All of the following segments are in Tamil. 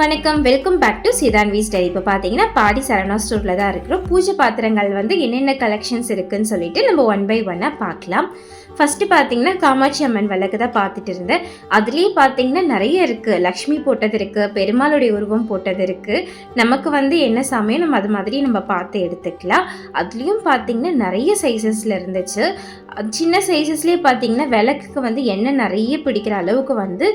வணக்கம். Welcome back to V style இப்போ பார்த்தீங்கன்னா பாடி சரவணா ஸ்டோரில் தான் இருக்கிறோம். பூஜை பாத்திரங்கள் வந்து என்னென்ன கலெக்ஷன்ஸ் இருக்குன்னு சொல்லிட்டு நம்ம ஒன் பை ஒன்னாக பார்க்கலாம். ஃபஸ்ட்டு பார்த்தீங்கன்னா காமாட்சி அம்மன் விளக்கு தான் பார்த்துட்டு இருந்தேன். அதுலேயே பார்த்தீங்கன்னா நிறைய இருக்குது லக்ஷ்மி போட்டது இருக்குது பெருமாளுடைய உருவம் போட்டது இருக்குது நமக்கு வந்து என்ன சமயம் நம்ம அது மாதிரி நம்ம பார்த்து எடுத்துக்கலாம். அதுலேயும் பார்த்தீங்கன்னா நிறைய சைஸஸில் இருந்துச்சு. சின்ன சைஸஸ்லேயே பார்த்தீங்கன்னா விளக்குக்கு வந்து எண்ணெய் நிறைய பிடிக்கிற அளவுக்கு வந்து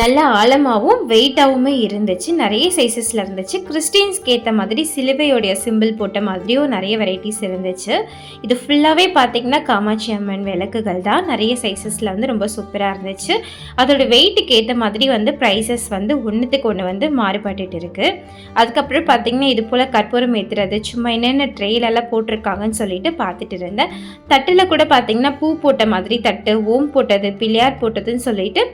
நல்ல ஆழமாகவும் வெயிட்டாகவுமே இருந்துச்சு. நிறைய சைஸஸில் இருந்துச்சு. கிறிஸ்டின்ஸ்க்கு ஏற்ற மாதிரி சிலுவையோடைய சிம்பிள் போட்ட மாதிரியும் நிறைய வெரைட்டிஸ் இருந்துச்சு. இது ஃபுல்லாகவே பார்த்தீங்கன்னா காமாட்சி அம்மன் விளக்குகள் தான். நிறைய சைஸஸில் வந்து ரொம்ப சூப்பராக இருந்துச்சு. அதோட வெயிட்டுக்கு ஏற்ற மாதிரி வந்து ப்ரைஸஸ் வந்து ஒன்றுத்துக்கு ஒன்று வந்து மாறுபட்டுட்டு இருக்குது அதுக்கப்புறம் பார்த்திங்கன்னா இது போல் கற்பூரம் ஏற்றுறது சும்மா என்னென்ன ட்ரெயிலெல்லாம் போட்டிருக்காங்கன்னு சொல்லிட்டு பார்த்துட்டு இருந்தேன். தட்டில் கூட பார்த்திங்கன்னா பூ போட்ட மாதிரி தட்டு ஓம் போட்டது பிள்ளையார் போட்டதுன்னு சொல்லிட்டு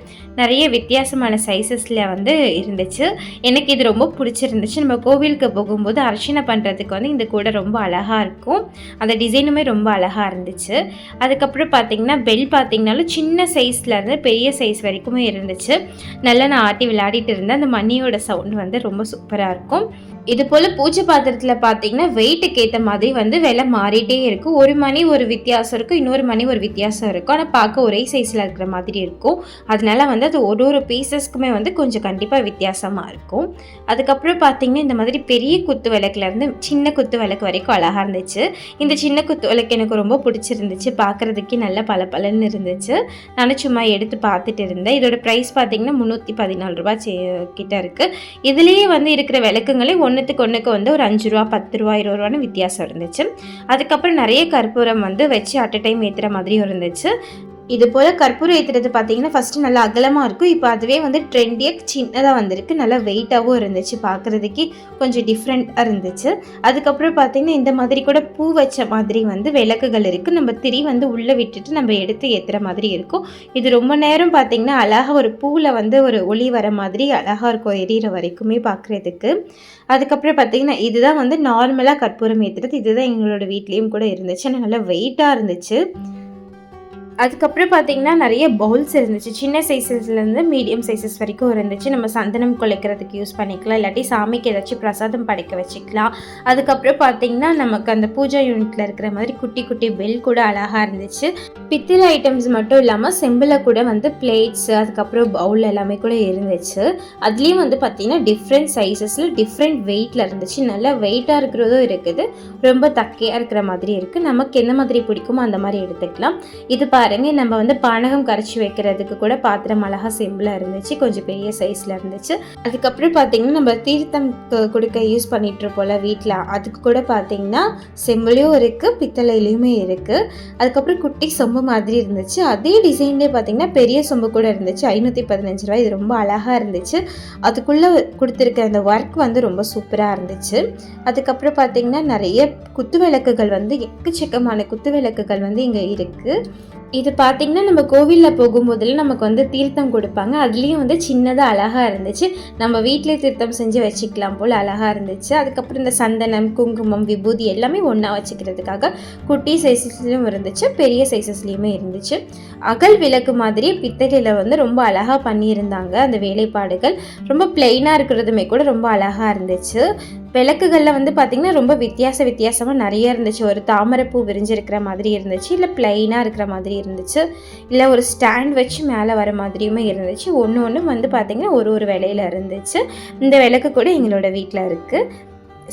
நிறைய வித்தியாசமான சைஸஸில் வந்து இருந்துச்சு. எனக்கு இது ரொம்ப பிடிச்சிருந்துச்சு. நம்ம கோவிலுக்கு போகும்போது அர்ச்சனை பண்ணுறதுக்கு வந்து இந்த கூடை ரொம்ப அழகாக இருக்கும். அந்த டிசைனுமே ரொம்ப அழகாக இருந்துச்சு. அதுக்கப்புறம் பார்த்தீங்கன்னா பெல் பார்த்தீங்கனாலும் சின்ன சைஸ்லேருந்து பெரிய சைஸ் வரைக்குமே இருந்துச்சு. நல்லா நான் ஆட்டி விளையாடிட்டு இருந்தேன். அந்த மணியோட சவுண்ட் வந்து ரொம்ப சூப்பராக இருக்கும். இது போல் பூச்சி பாத்திரத்தில் பார்த்தீங்கன்னா வெயிட்டுக்கு ஏற்ற மாதிரி வந்து விலை மாறிட்டே இருக்கும். ஒரு மணி ஒரு வித்தியாசம் இருக்கும் இன்னொரு மணி ஒரு வித்தியாசம் இருக்கும். ஆனால் பார்க்க ஒரே சைஸில் இருக்கிற மாதிரி இருக்கும். அதனால வந்து அது ஒரு ஒரு பீசஸ்க்குமே வந்து கொஞ்சம் கண்டிப்பாக வித்தியாசமாக இருக்கும். அதுக்கப்புறம் பார்த்தீங்கன்னா இந்த மாதிரி பெரிய குத்து விளக்குலேருந்து சின்ன குத்து விளக்கு வரைக்கும் அழகாக இருந்துச்சு. இந்த சின்ன குத்து விளக்கு எனக்கு ரொம்ப பிடிச்சிருந்துச்சு. பார்க்குறதுக்கே நல்ல பல பலன்னு இருந்துச்சு. நானும் சும்மா எடுத்து பார்த்துட்டு இருந்தேன். இதோட ப்ரைஸ் பார்த்தீங்கன்னா முந்நூற்றி பதினாலு ரூபா கிட்ட இருக்குது இதுலேயே வந்து இருக்கிற விளக்குங்களே ஒன்றுத்துக்கு ஒன்றுக்கு வந்து ஒரு அஞ்சு ரூபா பத்து ரூபா இருபது ரூபான்னு வித்தியாசம் இருந்துச்சு. அதுக்கப்புறம் நிறைய கற்பூரம் வந்து வச்சு அட் அ டைம் ஏற்றுற மாதிரியும் இருந்துச்சு. இது போல் கற்பூரம் ஏற்றுறது பார்த்தீங்கன்னா ஃபஸ்ட்டு நல்லா அகலமாக இருக்கும். இப்போ அதுவே வந்து ட்ரெண்டியாக சின்னதாக வந்திருக்கு. நல்லா வெயிட்டாகவும் இருந்துச்சு பார்க்குறதுக்கே கொஞ்சம் டிஃப்ரெண்ட்டாக இருந்துச்சு. அதுக்கப்புறம் பார்த்தீங்கன்னா இந்த மாதிரி கூட பூ வச்ச மாதிரி வந்து விளக்குகள் இருக்குது நம்ம திரி வந்து உள்ளே விட்டுட்டு நம்ம எடுத்து ஏற்றுற மாதிரி இருக்கும். இது ரொம்ப நேரம் பார்த்தீங்கன்னா அழகாக ஒரு பூவில் வந்து ஒரு ஒளி வர மாதிரி அழகாக இருக்கும் எரியிற வரைக்குமே பார்க்குறதுக்கு அதுக்கப்புறம் பார்த்தீங்கன்னா இதுதான் வந்து நார்மலாக கற்பூரம் ஏற்றுறது இதுதான் எங்களோட வீட்லேயும் கூட இருந்துச்சு. ஆனால் நல்லா வெயிட்டாக இருந்துச்சு. அதுக்கப்புறம் பார்த்தீங்கன்னா நிறைய பவுல்ஸ் இருந்துச்சு. சின்ன சைஸஸ்லேருந்து மீடியம் சைஸஸ் வரைக்கும் இருந்துச்சு. நம்ம சந்தனம் குலைக்கிறதுக்கு யூஸ் பண்ணிக்கலாம். இல்லாட்டி சாமிக்கு ஏதாச்சும் பிரசாதம் படைக்க வச்சுக்கலாம். அதுக்கப்புறம் பார்த்தீங்கன்னா நமக்கு அந்த பூஜா யூனிட்டில் இருக்கிற மாதிரி குட்டி குட்டி பெல் கூட அழகாக இருந்துச்சு. பித்தளை ஐட்டம்ஸ் மட்டும் இல்லாமல் செம்பில் கூட வந்து பிளேட்ஸ் அதுக்கப்புறம் பவுல் எல்லாமே கூட இருந்துச்சு. அதுலேயும் வந்து பார்த்தீங்கன்னா டிஃப்ரெண்ட் சைஸஸில் டிஃப்ரெண்ட் வெயிட்டில் இருந்துச்சு. நல்லா வெயிட்டாக இருக்கிறதும் இருக்குது. ரொம்ப தக்கையாக இருக்கிற மாதிரி இருக்குது நமக்கு எந்த மாதிரி பிடிக்குமோ அந்த மாதிரி எடுத்துக்கலாம். இது பா பாருங்க நம்ம வந்து பானகம் கரைச்சி வைக்கிறதுக்கு கூட பாத்திரம் அழகா சிம்பிளாக இருந்துச்சு கொஞ்சம் பெரிய சைஸில் இருந்துச்சு. அதுக்கப்புறம் பார்த்தீங்கன்னா நம்ம தீர்த்தம் கொடுக்க யூஸ் பண்ணிட்டு வீட்டில் அதுக்கு கூட பார்த்தீங்கன்னா செம்பிளையும் இருக்குது பித்தளையிலையுமே இருக்குது அதுக்கப்புறம் குட்டி சொம்பு மாதிரி இருந்துச்சு. அதே டிசைன்லேயே பார்த்தீங்கன்னா பெரிய சொம்பு கூட இருந்துச்சு ஐநூற்றி பதினஞ்சு ரூபாய். இது ரொம்ப அழகாக இருந்துச்சு. அதுக்குள்ளே கொடுத்துருக்க அந்த ஒர்க் வந்து ரொம்ப சூப்பராக இருந்துச்சு. அதுக்கப்புறம் பார்த்தீங்கன்னா நிறைய குத்து விளக்குகள் வந்து எக்கச்சக்கமான குத்து விளக்குகள் வந்து இங்கே இருக்குது இது பார்த்திங்கன்னா நம்ம கோவிலில் போகும்போதெல்லாம் நமக்கு வந்து தீர்த்தம் கொடுப்பாங்க. அதுலேயும் வந்து சின்னதாக அழகாக இருந்துச்சு. நம்ம வீட்டிலே தீர்த்தம் செஞ்சு வச்சுக்கலாம் போல் அழகாக இருந்துச்சு. அதுக்கப்புறம் இந்த சந்தனம் குங்குமம் விபூதி எல்லாமே ஒன்றா வச்சுக்கிறதுக்காக குட்டி சைஸஸ்லேயும் இருந்துச்சு. பெரிய சைஸஸ்லேயுமே இருந்துச்சு. அகல் விளக்கு மாதிரியே பித்தளையில் வந்து ரொம்ப அழகாக பண்ணியிருந்தாங்க அந்த வேலைப்பாடுகள். ரொம்ப பிளெயினாக இருக்கிறதுமே கூட ரொம்ப அழகாக இருந்துச்சு. விளக்குகளில் வந்து பார்த்திங்கன்னா ரொம்ப வித்தியாச வித்தியாசமாக நிறைய இருந்துச்சு. ஒரு தாமரைப்பூ விரிஞ்சிருக்கிற மாதிரி இருந்துச்சு. இல்லை பிளெயினாக இருக்கிற மாதிரி இருந்துச்சு. இல்லை ஒரு ஸ்டாண்ட் வச்சு மேலே வர மாதிரியுமே இருந்துச்சு. ஒன்று ஒன்று வந்து பார்த்திங்கன்னா ஒரு ஒரு விலையில இருந்துச்சு. இந்த விளக்கு கூட எங்களோட வீட்டில் இருக்குது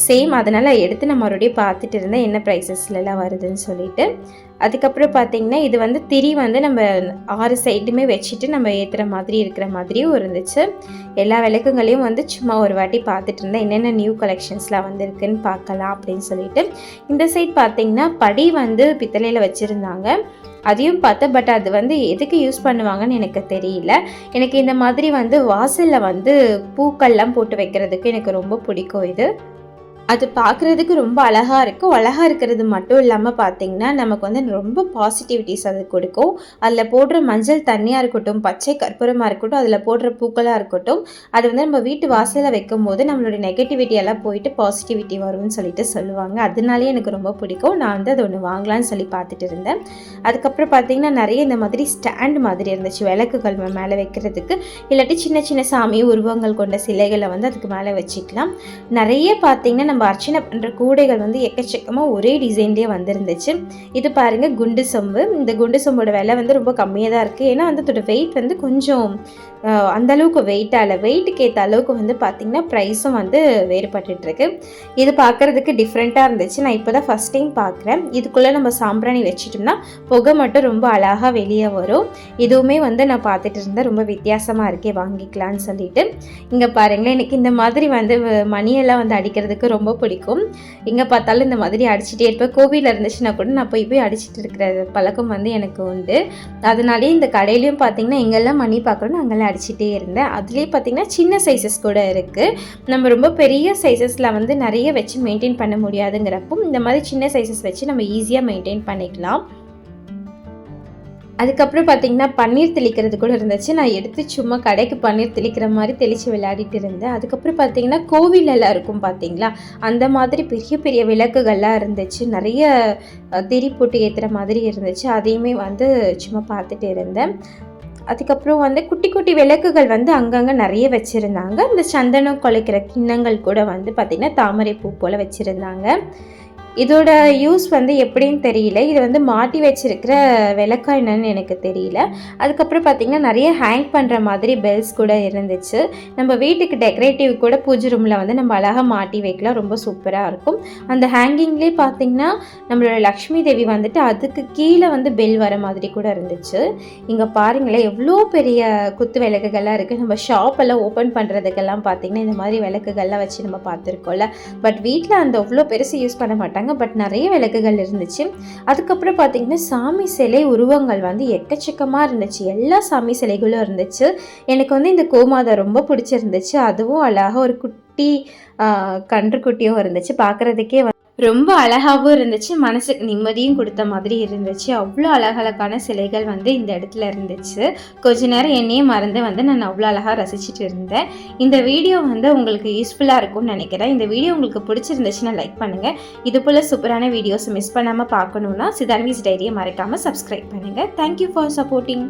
சேம் அதனால் எடுத்து நான் மறுபடியும் பார்த்துட்டு இருந்தேன் என்ன ப்ரைஸஸ்லலாம் வருதுன்னு சொல்லிட்டு. அதுக்கப்புறம் பார்த்தீங்கன்னா இது வந்து திரி வந்து நம்ம ஆறு சைடுமே வச்சுட்டு நம்ம ஏற்றுற மாதிரி இருக்கிற மாதிரியும் இருந்துச்சு. எல்லா விளக்குங்களையும் வந்து சும்மா ஒரு வாட்டி பார்த்துட்டு இருந்தேன் என்னென்ன நியூ கலெக்ஷன்ஸ்லாம் வந்திருக்குன்னு பார்க்கலாம் அப்படின்னு சொல்லிட்டு. இந்த சைட் பார்த்தீங்கன்னா படி வந்து பித்தளையில் வச்சுருந்தாங்க. அதையும் பார்த்தேன் பட் அது வந்து எதுக்கு யூஸ் பண்ணுவாங்கன்னு எனக்கு தெரியல. எனக்கு இந்த மாதிரி வந்து வாசலில் வந்து பூக்கள்லாம் போட்டு வைக்கிறதுக்கு எனக்கு ரொம்ப பிடிக்கும் இது. அது பார்க்குறதுக்கு ரொம்ப அழகாக இருக்கும். அழகாக இருக்கிறது மட்டும் இல்லாமல் பார்த்தீங்கன்னா நமக்கு வந்து ரொம்ப பாசிட்டிவிட்டிஸ் அது கொடுக்கும். அதில் போடுற மஞ்சள் தண்ணியாக இருக்கட்டும் பச்சை கற்பூரமாக இருக்கட்டும் அதில் போடுற பூக்களாக இருக்கட்டும் அது வந்து நம்ம வீட்டு வாசலில் வைக்கும் போது நம்மளுடைய நெகட்டிவிட்டி எல்லாம் போயிட்டு பாசிட்டிவிட்டி வரும்னு சொல்லிட்டு சொல்லுவாங்க. அதனாலேயே எனக்கு ரொம்ப பிடிக்கும். நான் வந்து அது ஒன்று வாங்கலாம்னு சொல்லி பார்த்துட்டு இருந்தேன். அதுக்கப்புறம் பார்த்திங்கன்னா நிறைய இந்த மாதிரி ஸ்டாண்ட் மாதிரி இருந்துச்சு. விளக்குகள் மேலே வைக்கிறதுக்கு. இல்லாட்டி சின்ன சின்ன சாமி உருவங்கள் கொண்ட சிலைகளை வந்து அதுக்கு மேலே வச்சுக்கலாம். நிறைய பார்த்திங்கன்னா நம்ம அர்ச்சனை பண்ணுற கூடைகள் வந்து எக்கச்சக்கமாக ஒரே டிசைன்லேயே வந்திருந்துச்சு. இது பாருங்கள் குண்டு சொம்பு. இந்த குண்டு சொம்போட விலை வந்து ரொம்ப கம்மியாக தான் இருக்குது ஏன்னா வந்து அதோட வெயிட் வந்து கொஞ்சம் அந்தளவுக்கு வெயிட்டால் வெயிட்டாக இல்லை. வெயிட்டுக்கு ஏற்ற அளவுக்கு வந்து பார்த்திங்கன்னா ப்ரைஸும் வந்து வேறுபட்டுருக்கு இது பார்க்குறதுக்கு டிஃப்ரெண்ட்டாக இருந்துச்சு. நான் இப்போ தான் ஃபஸ்ட் டைம் பார்க்குறேன் இதுக்குள்ளே நம்ம சாம்பிராணி வச்சிட்டோம்னா புகை மட்டும் ரொம்ப அழகாக வெளியே வரும். இதுவுமே வந்து நான் பார்த்துட்டு இருந்தேன் ரொம்ப வித்தியாசமாக இருக்கே வாங்கிக்கலான்னு சொல்லிட்டு. இங்கே பாருங்களேன் எனக்கு இந்த மாதிரி வந்து மணியெல்லாம் வந்து அடிக்கிறதுக்கு ரொம்ப ரொம்ப பிடிக்கும். எங்கே பார்த்தாலும் இந்த மாதிரி அடிச்சுட்டே இருப்பேன். கோவிலில் இருந்துச்சுன்னா கூட நான் போய் போய் அடிச்சிட்டு இருக்கிற பழக்கம் வந்து எனக்கு உண்டு. அதனாலேயே இந்த கடையிலையும் பார்த்தீங்கன்னா எங்கெல்லாம் மணி பார்க்குறோன்னு அங்கெல்லாம் அடிச்சுட்டே இருந்தேன். அதுலேயே பார்த்தீங்கன்னா சின்ன சைஸஸ் கூட இருக்குது நம்ம ரொம்ப பெரிய சைஸஸில் வந்து நிறைய வச்சு மெயின்டைன் பண்ண முடியாதுங்கிறப்போ இந்த மாதிரி சின்ன சைஸஸ் வச்சு நம்ம ஈஸியாக மெயின்டைன் பண்ணிக்கலாம். அதுக்கப்புறம் பார்த்தீங்கன்னா பன்னீர் தெளிக்கிறது கூட இருந்துச்சு. நான் எடுத்து சும்மா கடைக்கு பன்னீர் தெளிக்கிற மாதிரி தெளித்து விளையாடிட்டு இருந்தேன். அதுக்கப்புறம் பார்த்தீங்கன்னா கோவிலெல்லாம் இருக்கும் பார்த்தீங்களா அந்த மாதிரி பெரிய பெரிய விளக்குகள்லாம் இருந்துச்சு. நிறைய திரி போட்டு ஏற்றுற மாதிரி இருந்துச்சு. அதையுமே வந்து சும்மா பார்த்துட்டு இருந்தேன். அதுக்கப்புறம் வந்து குட்டி குட்டி விளக்குகள் வந்து அங்கங்கே நிறைய வச்சுருந்தாங்க. இந்த சந்தனம் குலைக்கிற கிண்ணங்கள் கூட வந்து பார்த்திங்கன்னா தாமரை பூ போல் வச்சுருந்தாங்க. இதோட யூஸ் வந்து எப்படின்னு தெரியல. இது வந்து மாட்டி வச்சிருக்கிற விளக்கா என்னன்னு எனக்கு தெரியல. அதுக்கப்புறம் பார்த்திங்கன்னா நிறைய ஹேங் பண்ணுற மாதிரி பெல்ஸ் கூட இருந்துச்சு. நம்ம வீட்டுக்கு டெக்கரேட்டிவ் கூட பூஜை ரூமில் வந்து நம்ம அழகாக மாட்டி வைக்கலாம். ரொம்ப சூப்பராக இருக்கும். அந்த ஹேங்கிங்லேயே பார்த்திங்கன்னா நம்மளோட லக்ஷ்மி தேவி வந்துட்டு அதுக்கு கீழே வந்து பெல் வர மாதிரி கூட இருந்துச்சு. இங்கே பாருங்களேன் எவ்வளோ பெரிய குத்து விளக்குகள்லாம் இருக்குது நம்ம ஷாப்பெல்லாம் ஓப்பன் பண்ணுறதுக்கெல்லாம் பார்த்திங்கன்னா இந்த மாதிரி விளக்குகள்லாம் வச்சு நம்ம பார்த்துருக்கோம்ல. பட் வீட்டில் அந்த அவ்வளோ பெருசு யூஸ் பண்ண மாட்டாங்க. பட் நிறைய விளக்குகள் இருந்துச்சு. அதுக்கப்புறம் பார்த்தீங்கன்னா சாமி சிலை உருவங்கள் வந்து எக்கச்சக்கமாக இருந்துச்சு. எல்லா சாமி சிலைகளும் இருந்துச்சு. எனக்கு வந்து இந்த கோமாதா ரொம்ப பிடிச்சிருந்துச்சு. அதுவும் அழகாக ஒரு குட்டி கன்றுக்குட்டியும் இருந்துச்சு. பார்க்குறதுக்கே ரொம்ப அழகாகவும் இருந்துச்சு. மனசுக்கு நிம்மதியும் கொடுத்த மாதிரி இருந்துச்சு. அவ்வளோ அழகழகான சிலைகள் வந்து இந்த இடத்துல இருந்துச்சு. கொஞ்ச நேரம் என்னையே மறந்து வந்து நான் அவ்வளோ அழகாக ரசிச்சுட்டு இருந்தேன். இந்த வீடியோ வந்து உங்களுக்கு யூஸ்ஃபுல்லாக இருக்கும்னு நினைக்கிறேன். இந்த வீடியோ உங்களுக்கு பிடிச்சிருந்துச்சுன்னா லைக் பண்ணுங்கள் இது போல் சூப்பரான வீடியோஸ் மிஸ் பண்ணாமல் பார்க்கணுன்னா சிதான்விஸ் டைரியை மறக்காமல் சப்ஸ்கிரைப் பண்ணுங்கள் தேங்க்யூ ஃபார் சப்போர்ட்டிங்